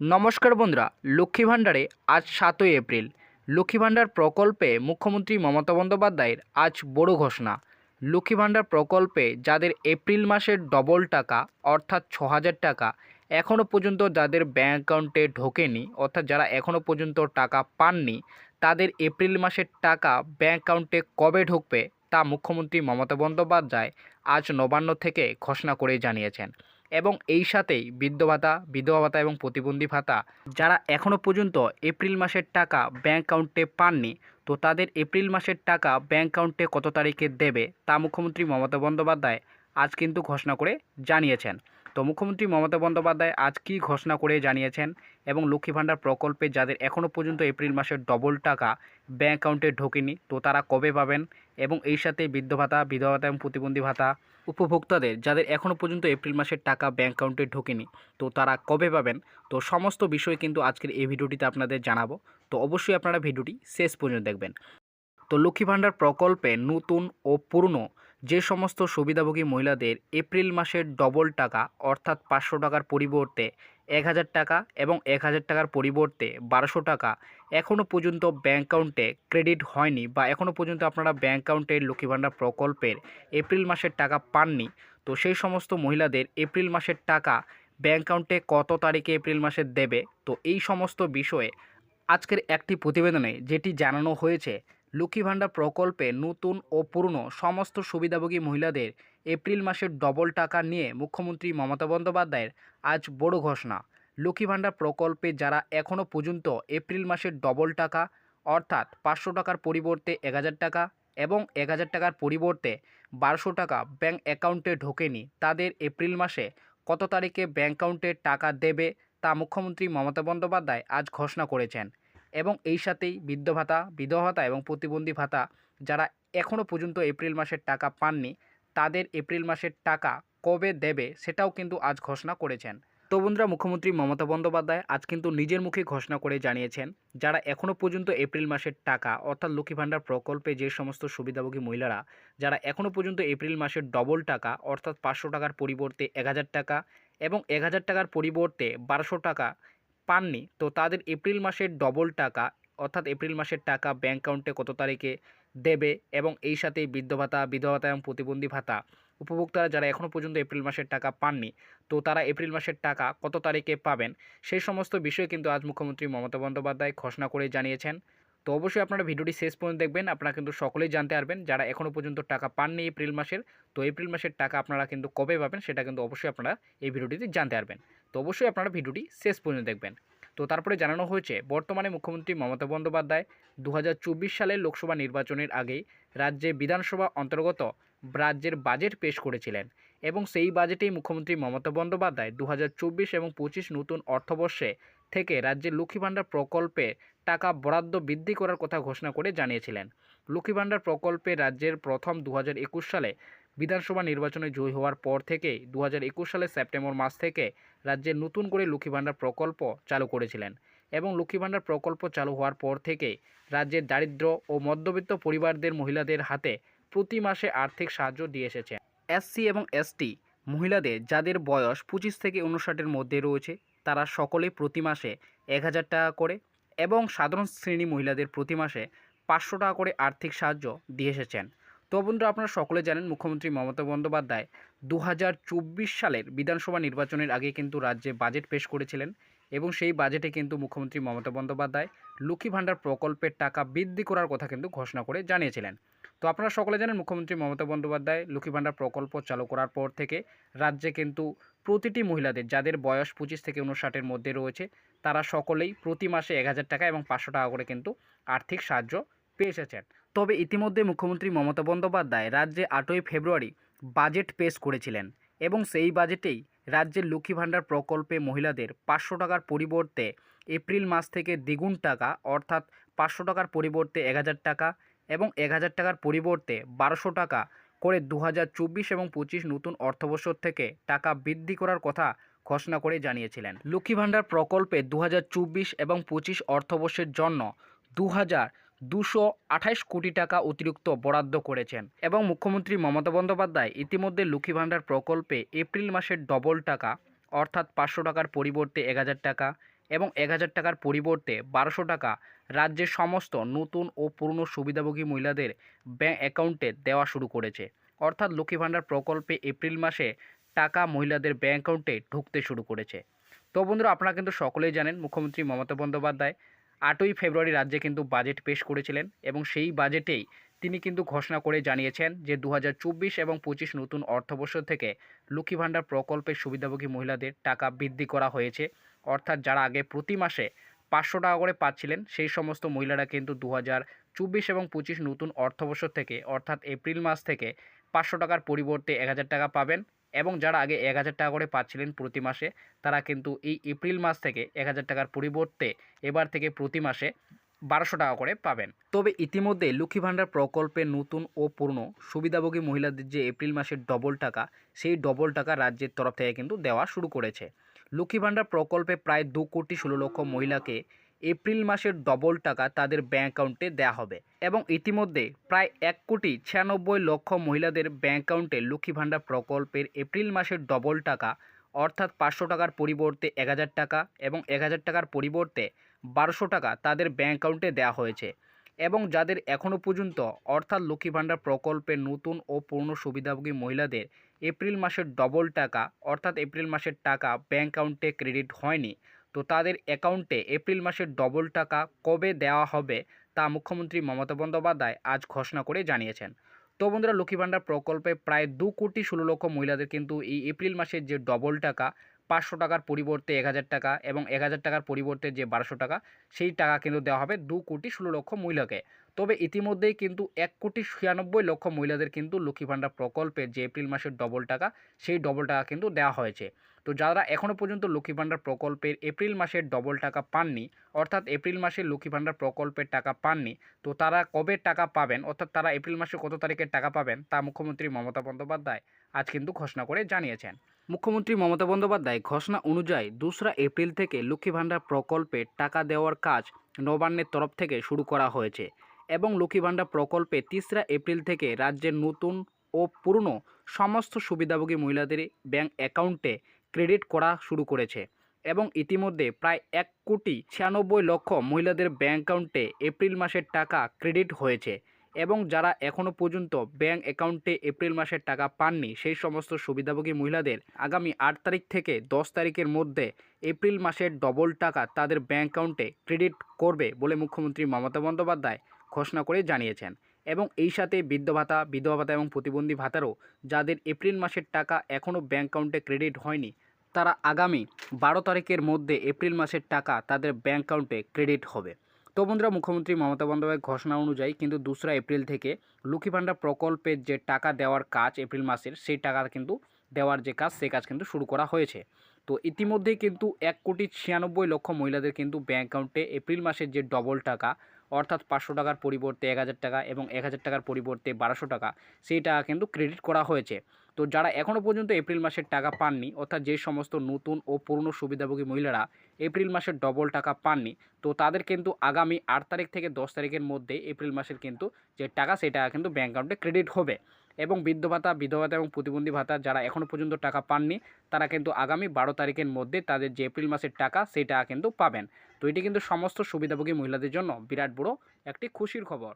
নমস্কার বন্ধুরা, লক্ষ্মী ভাণ্ডারে আজ সাতই এপ্রিল। লক্ষ্মী ভাণ্ডার প্রকল্পে মুখ্যমন্ত্রী মমতা বন্দ্যোপাধ্যায়ের আজ বড় ঘোষণা। লক্ষ্মী ভাণ্ডার প্রকল্পে যাদের এপ্রিল মাসের ডবল টাকা, অর্থাৎ ছ হাজার টাকা এখনও পর্যন্ত যাদের ব্যাঙ্ক অ্যাকাউন্টে ঢোকেনি, অর্থাৎ যারা এখনও পর্যন্ত টাকা পাননি, তাদের এপ্রিল মাসের টাকা ব্যাঙ্ক অ্যাকাউন্টে কবে ঢুকবে, তা মুখ্যমন্ত্রী মমতা বন্দ্যোপাধ্যায় আজ নবান্ন থেকে ঘোষণা করে জানিয়েছেন। এবং এই সাথেই বৃদ্ধ ভাতা বিধবা ভাতা এবং প্রতিবন্ধী ভাতা, যারা এখনও পর্যন্ত এপ্রিল মাসের টাকা ব্যাঙ্ক অ্যাকাউন্টে পাননি, তো তাদের এপ্রিল মাসের টাকা ব্যাঙ্ক অ্যাকাউন্টে কত তারিখে দেবে, তা মুখ্যমন্ত্রী মমতা বন্দ্যোপাধ্যায় আজ কিন্তু ঘোষণা করে জানিয়েছেন। তো মুখ্যমন্ত্রী মমতা বন্দ্যোপাধ্যায় আজ কী ঘোষণা করে জানিয়েছেন? এবং লক্ষ্মী ভাণ্ডার প্রকল্পে যাদের এখনও পর্যন্ত এপ্রিল মাসের ডবল টাকা ব্যাঙ্ক অ্যাকাউন্টে ঢোকেনি, তো তারা কবে পাবেন? এবং এই সাথে বৃদ্ধ ভাতা, বিধবা ভাতা এবং প্রতিবন্ধী ভাতা উপভোক্তাদের যাদের এখনও পর্যন্ত এপ্রিল মাসের টাকা ব্যাঙ্ক অ্যাকাউন্টে ঢোকেনি, তো তারা কবে পাবেন? তো সমস্ত বিষয় কিন্তু আজকের এই ভিডিওটিতে আপনাদের জানাব। তো অবশ্যই আপনারা ভিডিওটি শেষ পর্যন্ত দেখবেন। তো লক্ষ্মী ভাণ্ডার প্রকল্পে নতুন ও পুরনো যে সমস্ত সুবিধাভোগী মহিলাদের এপ্রিল মাসের ডবল টাকা, অর্থাৎ পাঁচশো টাকার পরিবর্তে এক হাজার টাকা এবং এক হাজার টাকার পরিবর্তে বারোশো টাকা এখনও পর্যন্ত ব্যাঙ্ক অ্যাকাউন্টে ক্রেডিট হয়নি বা এখনও পর্যন্ত আপনারা ব্যাঙ্ক অ্যাকাউন্টের লক্ষ্মী ভাণ্ডার প্রকল্পের এপ্রিল মাসের টাকা পাননি। তো সেই সমস্ত মহিলাদের এপ্রিল মাসের টাকা ব্যাঙ্ক অ্যাকাউন্টে কত তারিখে এপ্রিল মাসে দেবে? তো এই সমস্ত বিষয়ে আজকের একটি প্রতিবেদনে যেটি জানানো হয়েছে লক্ষ্মী ভাণ্ডার প্রকল্পে নতুন ও পুরনো সমস্ত সুবিধাভোগী মহিলাদের এপ্রিল মাসের ডবল টাকা নিয়ে মুখ্যমন্ত্রী মমতা বন্দ্যোপাধ্যায়ের আজ বড় ঘোষণা। লক্ষ্মী ভাণ্ডার প্রকল্পে যারা এখনও পর্যন্ত এপ্রিল মাসের ডবল টাকা, অর্থাৎ পাঁচশো টাকার পরিবর্তে এক হাজার টাকা এবং এক হাজার টাকার পরিবর্তে বারোশো টাকা ব্যাঙ্ক অ্যাকাউন্টে ঢোকেনি, তাদের এপ্রিল মাসে কত তারিখে ব্যাঙ্ক অ্যাকাউন্টে টাকা দেবে তা মুখ্যমন্ত্রী মমতা বন্দ্যোপাধ্যায় আজ ঘোষণা করেছেন। এবং এই সাথেই বৃদ্ধ ভাতা, বিধবা ভাতা এবং প্রতিবন্ধী ভাতা যারা এখনও পর্যন্ত এপ্রিল মাসের টাকা পাননি, তাদের এপ্রিল মাসের টাকা কবে দেবে সেটাও কিন্তু আজ ঘোষণা করেছেন। তো বন্ধুরা, মুখ্যমন্ত্রী মমতা বন্দ্যোপাধ্যায় আজ কিন্তু নিজের মুখে ঘোষণা করে জানিয়েছেন, যারা এখনও পর্যন্ত এপ্রিল মাসের টাকা অর্থাৎ লক্ষ্মী ভাণ্ডার প্রকল্পে যে সমস্ত সুবিধাভোগী মহিলারা, যারা এখনও পর্যন্ত এপ্রিল মাসের ডবল টাকা অর্থাৎ পাঁচশো টাকার পরিবর্তে এক হাজার টাকা এবং এক হাজার টাকার পরিবর্তে বারোশো টাকা পাননি। তো তাদের এপ্রিল মাসের ডবল টাকা, অর্থাৎ এপ্রিল মাসের টাকা ব্যাঙ্ক অ্যাকাউন্টে কত তারিখে দেবে এবং এই সাথে বৃদ্ধ ভাতা, বিধবা ভাতা এবং প্রতিবন্ধী ভাতা উপভোক্তারা যারা এখনও পর্যন্ত এপ্রিল মাসের টাকা পাননি, তো তারা এপ্রিল মাসের টাকা কত তারিখে পাবেন? সেই সমস্ত বিষয়ে কিন্তু আজ মুখ্যমন্ত্রী মমতা বন্দ্যোপাধ্যায় ঘোষণা করে জানিয়েছেন। তো অবশ্যই আপনারা ভিডিওটি শেষ পর্যন্ত দেখবেন। আপনারা কিন্তু সকলেই জানতে পারবেন যারা এখনও পর্যন্ত টাকা পাননি এপ্রিল মাসের, তো এপ্রিল মাসের টাকা আপনারা কিন্তু কবে পাবেন সেটা কিন্তু অবশ্যই আপনারা এই ভিডিওটিতে জানতে পারবেন। তো অবশ্যই আপনারা ভিডিওটি শেষ পর্যন্ত দেখবেন। তো তারপরে জানানো হয়েছে, বর্তমানে মুখ্যমন্ত্রী মমতা বন্দ্যোপাধ্যায় দু সালের লোকসভা নির্বাচনের আগেই রাজ্যে বিধানসভা অন্তর্গত রাজ্যের বাজেট পেশ করেছিলেন এবং সেই বাজেটেই মুখ্যমন্ত্রী মমতা বন্দ্যোপাধ্যায় দু হাজার চব্বিশ এবং পঁচিশ নতুন অর্থবর্ষে থেকে রাজ্যের লক্ষ্মী ভাণ্ডার প্রকল্পে টাকা বরাদ্দ বৃদ্ধি করার কথা ঘোষণা করে জানিয়েছিলেন। লক্ষ্মী ভাণ্ডার প্রকল্পে রাজ্যের প্রথম দু হাজার একুশ সালে বিধানসভা নির্বাচনে জয়ী হওয়ার পর থেকেই দু হাজার একুশ সালের সেপ্টেম্বর মাস থেকে রাজ্যে নতুন করে লক্ষ্মী ভাণ্ডার প্রকল্প চালু করেছিলেন এবং লক্ষ্মী ভাণ্ডার প্রকল্প চালু হওয়ার পর থেকেই রাজ্যের দারিদ্র ও মধ্যবিত্ত পরিবারদের মহিলাদের হাতে প্রতি মাসে আর্থিক সাহায্য দিয়ে এসেছে। এসসি এবং এসটি মহিলাদের যাদের বয়স পঁচিশ থেকে উনষাটের মধ্যে রয়েছে তারা সকলে প্রতি মাসে এক হাজার টাকা করে এবং সাধারণ শ্রেণি মহিলাদের প্রতি মাসে পাঁচশো টাকা করে আর্থিক সাহায্য দিয়ে এসেছেন। তো বন্ধুরা, আপনারা সকলে জানেন মুখ্যমন্ত্রী মমতা বন্দ্যোপাধ্যায় দু হাজার চব্বিশ সালের বিধানসভা নির্বাচনের আগে কিন্তু রাজ্যে বাজেট পেশ করেছিলেন এবং সেই বাজেটে কিন্তু মুখ্যমন্ত্রী মমতা বন্দ্যোপাধ্যায় লক্ষ্মী ভাণ্ডার প্রকল্পের টাকা বৃদ্ধি করার কথা কিন্তু ঘোষণা করে জানিয়েছিলেন। তো আপনারা সকলে জানেন মুখ্যমন্ত্রী মমতা বন্দ্যোপাধ্যায় লক্ষ্মী ভাণ্ডার প্রকল্প চালু করার পর থেকে রাজ্যে কিন্তু প্রতিটি মহিলাদের যাদের বয়স পঁচিশ থেকে উনষাটের মধ্যে রয়েছে, তারা সকলেই প্রতি মাসে এক হাজার টাকা এবং পাঁচশো টাকা করে কিন্তু আর্থিক সাহায্য পেয়ে এসেছেন। তবে ইতিমধ্যে মুখ্যমন্ত্রী মমতা বন্দ্যোপাধ্যায় রাজ্যে আটই ফেব্রুয়ারি বাজেট পেশ করেছিলেন এবং সেই বাজেটেই রাজ্যের লক্ষ্মী ভাণ্ডার প্রকল্পে মহিলাদের পাঁচশো টাকার পরিবর্তে এপ্রিল মাস থেকে দ্বিগুণ টাকা অর্থাৎ পাঁচশো টাকার পরিবর্তে এক হাজার টাকা এবং এক হাজার টাকার পরিবর্তে বারোশো টাকা করে দু হাজার চব্বিশ এবং পঁচিশ নতুন অর্থবছর থেকে টাকা বৃদ্ধি করার কথা ঘোষণা করে জানিয়েছিলেন। লক্ষ্মী ভাণ্ডার প্রকল্পে দু হাজার চব্বিশ এবং পঁচিশ অর্থবর্ষের জন্য দু হাজার দুশো আঠাইশ কোটি টাকা অতিরিক্ত বরাদ্দ করেছেন এবং মুখ্যমন্ত্রী মমতা বন্দ্যোপাধ্যায় ইতিমধ্যে লক্ষ্মী ভাণ্ডার প্রকল্পে এপ্রিল মাসের ডবল টাকা অর্থাৎ পাঁচশো টাকার পরিবর্তে এক হাজার টাকা এবং এক হাজার টাকার পরিবর্তে বারোশো টাকা রাজ্যের সমস্ত নতুন ও পুরনো সুবিধাভোগী মহিলাদের ব্যাঙ্ক অ্যাকাউন্টে দেওয়া শুরু করেছে। অর্থাৎ লক্ষ্মী ভাণ্ডার প্রকল্পে এপ্রিল মাসে টাকা মহিলাদের ব্যাঙ্ক অ্যাকাউন্টে ঢুকতে শুরু করেছে। তো বন্ধুরা, আপনারা কিন্তু সকলেই জানেন, মুখ্যমন্ত্রী মমতা বন্দ্যোপাধ্যায় আটই ফেব্রুয়ারি রাজ্যে কিন্তু বাজেট পেশ করেছিলেন এবং সেই বাজেটেই তিনি কিন্তু ঘোষণা করে জানিয়েছেন যে দু হাজার চব্বিশ এবং পঁচিশ নতুন অর্থবর্ষ থেকে লক্ষ্মী ভাণ্ডার প্রকল্পের সুবিধাভোগী মহিলাদের টাকা বৃদ্ধি করা হয়েছে। অর্থাৎ যারা আগে প্রতি মাসে পাঁচশো টাকা করে পাচ্ছিলেন, সেই সমস্ত মহিলারা কিন্তু দু চব্বিশ এবং পঁচিশ নতুন অর্থবর্ষ থেকে, অর্থাৎ এপ্রিল মাস থেকে পাঁচশো টাকার পরিবর্তে এক হাজার টাকা পাবেন এবং যারা আগে এক হাজার টাকা করে পাচ্ছিলেন প্রতি মাসে, তারা কিন্তু এই এপ্রিল মাস থেকে এক হাজার টাকার পরিবর্তে এবার থেকে প্রতি মাসে বারোশো টাকা করে পাবেন। তবে ইতিমধ্যে লক্ষ্মী ভাণ্ডার প্রকল্পে নতুন ও পুরনো সুবিধাভোগী মহিলাদের যে এপ্রিল মাসের ডবল টাকা, সেই ডবল টাকা রাজ্যের তরফ থেকে কিন্তু দেওয়া শুরু করেছে। লক্ষ্মী ভাণ্ডার প্রকল্পে প্রায় দু কোটি ষোলো লক্ষ মহিলাকে এপ্রিল মাসের ডবল টাকা তাদের ব্যাঙ্ক অ্যাকাউন্টে দেওয়া হবে এবং ইতিমধ্যে প্রায় এক কোটি ছিয়ানব্বই লক্ষ মহিলাদের ব্যাঙ্ক অ্যাকাউন্টে লক্ষ্মী ভাণ্ডার প্রকল্পের এপ্রিল মাসের ডবল টাকা, অর্থাৎ পাঁচশো টাকার পরিবর্তে এক হাজার টাকা এবং এক হাজার টাকার পরিবর্তে বারোশো টাকা তাদের ব্যাঙ্ক অ্যাকাউন্টে দেওয়া হয়েছে এবং যাদের এখনও পর্যন্ত, অর্থাৎ লক্ষ্মী ভাণ্ডার প্রকল্পের নতুন ও পূর্ণ সুবিধাভোগী মহিলাদের এপ্রিল মাসের ডবল টাকা, অর্থাৎ এপ্রিল মাসের টাকা ব্যাঙ্ক অ্যাকাউন্টে ক্রেডিট হয়নি, তো তাদের অ্যাকাউন্টে এপ্রিল মাসের ডবল টাকা কবে দেওয়া হবে তা মুখ্যমন্ত্রী মমতা বন্দ্যোপাধ্যায় আজ ঘোষণা করে জানিয়েছেন। তো বন্ধুরা, লক্ষ্মী ভাণ্ডার প্রকল্পে প্রায় দু কোটি ষোলো লক্ষ মহিলাদের কিন্তু এই এপ্রিল মাসের যে ডবল টাকা পাঁচশো টাকার পরিবর্তে এক হাজার টাকা এবং এক হাজার টাকার পরিবর্তে যে বারোশো টাকা, সেই টাকা কিন্তু দেওয়া হবে দু কোটি ষোলো লক্ষ মহিলাকে। তবে ইতিমধ্যেই কিন্তু এক কোটি ছিয়ানব্বই লক্ষ মহিলাদের কিন্তু লক্ষ্মী ভাণ্ডার প্রকল্পের যে এপ্রিল মাসের ডবল টাকা, সেই ডবল টাকা কিন্তু দেওয়া হয়েছে। তো যারা এখনও পর্যন্ত লক্ষ্মী ভাণ্ডার প্রকল্পের এপ্রিল মাসের ডবল টাকা পাননি, অর্থাৎ এপ্রিল মাসে লক্ষ্মী ভাণ্ডার প্রকল্পের টাকা পাননি, তো তারা কবে টাকা পাবেন, অর্থাৎ তারা এপ্রিল মাসে কত তারিখে টাকা পাবেন, তা মুখ্যমন্ত্রী মমতা বন্দ্যোপাধ্যায় আজ কিন্তু ঘোষণা করে জানিয়েছেন। মুখ্যমন্ত্রী মমতা বন্দ্যোপাধ্যায় ঘোষণা অনুযায়ী দোসরা এপ্রিল থেকে লক্ষ্মী ভাণ্ডার প্রকল্পে টাকা দেওয়ার কাজ নবান্নের তরফ থেকে শুরু করা হয়েছে এবং লক্ষ্মী ভাণ্ডার প্রকল্পে তিসরা এপ্রিল থেকে রাজ্যের নতুন ও পুরনো সমস্ত সুবিধাভোগী মহিলাদের ব্যাংক অ্যাকাউন্টে ক্রেডিট করা শুরু করেছে এবং ইতিমধ্যে প্রায় এক কোটি ছিয়ানব্বই লক্ষ মহিলাদের ব্যাংক অ্যাকাউন্টে এপ্রিল মাসের টাকা ক্রেডিট হয়েছে। এবং যারা এখনও পর্যন্ত ব্যাংক অ্যাকাউন্টে এপ্রিল মাসের টাকা পাননি, সেই সমস্ত সুবিধাভোগী মহিলাদের আগামী আট তারিখ থেকে দশ তারিখের মধ্যে এপ্রিল মাসের ডবল টাকা তাদের ব্যাংক অ্যাকাউন্টে ক্রেডিট করবে বলে মুখ্যমন্ত্রী মমতা বন্দ্যোপাধ্যায় ঘোষণা করে জানিয়েছেন। এবং এই সাথে বৃদ্ধ ভাতা, বিধবা ভাতা এবং প্রতিবন্ধী ভাতারও যাদের এপ্রিল মাসের টাকা এখনও ব্যাংক অ্যাকাউন্টে ক্রেডিট হয়নি, তারা আগামী বারো তারিখের মধ্যে এপ্রিল মাসের টাকা তাদের ব্যাংক অ্যাকাউন্টে ক্রেডিট হবে। তো বন্ধুরা মুখ্যমন্ত্রী মমতা বন্দ্যোপাধ্যায়ের ঘোষণা অনুযায়ী কিন্তু দোসরা এপ্রিল থেকে লক্ষ্মী ভাণ্ডার প্রকল্পের যে টাকা দেওয়ার কাজ এপ্রিল মাসের, সেই টাকা কিন্তু দেওয়ার যে কাজ সেই কাজ কিন্তু শুরু করা হয়েছে। তো ইতিমধ্যেই কিন্তু এক কোটি ছিয়ানব্বই লক্ষ মহিলাদের কিন্তু ব্যাঙ্ক অ্যাকাউন্টে এপ্রিল মাসের যে ডবল টাকা, অর্থাৎ পাঁচশো টাকার পরিবর্তে এক হাজার টাকা এবং এক হাজার টাকার পরিবর্তে বারোশো টাকা, সেই টাকা কিন্তু ক্রেডিট করা হয়েছে। তো যারা এখনও পর্যন্ত এপ্রিল মাসের টাকা পাননি, অর্থাৎ যে সমস্ত নতুন ও পুরনো সুবিধাভোগী মহিলারা এপ্রিল মাসের ডবল টাকা পাননি, তো তাদের কিন্তু আগামী আট তারিখ থেকে দশ তারিখের মধ্যে এপ্রিল মাসের কিন্তু যে টাকা সেই টাকা কিন্তু ব্যাঙ্ক অ্যাকাউন্টে ক্রেডিট হবে। এবং বৃদ্ধ ভাতা, বিধবা ভাতা এবং প্রতিবন্ধী ভাতা যারা এখনও পর্যন্ত টাকা পাননি, তারা কিন্তু আগামী বারো তারিখের মধ্যে তাদের যে এপ্রিল মাসের টাকা সেই টাকা কিন্তু পাবেন। তো এটি কিন্তু সমস্ত সুবিধাভোগী মহিলাদের জন্য বিরাট বড় একটি খুশির খবর।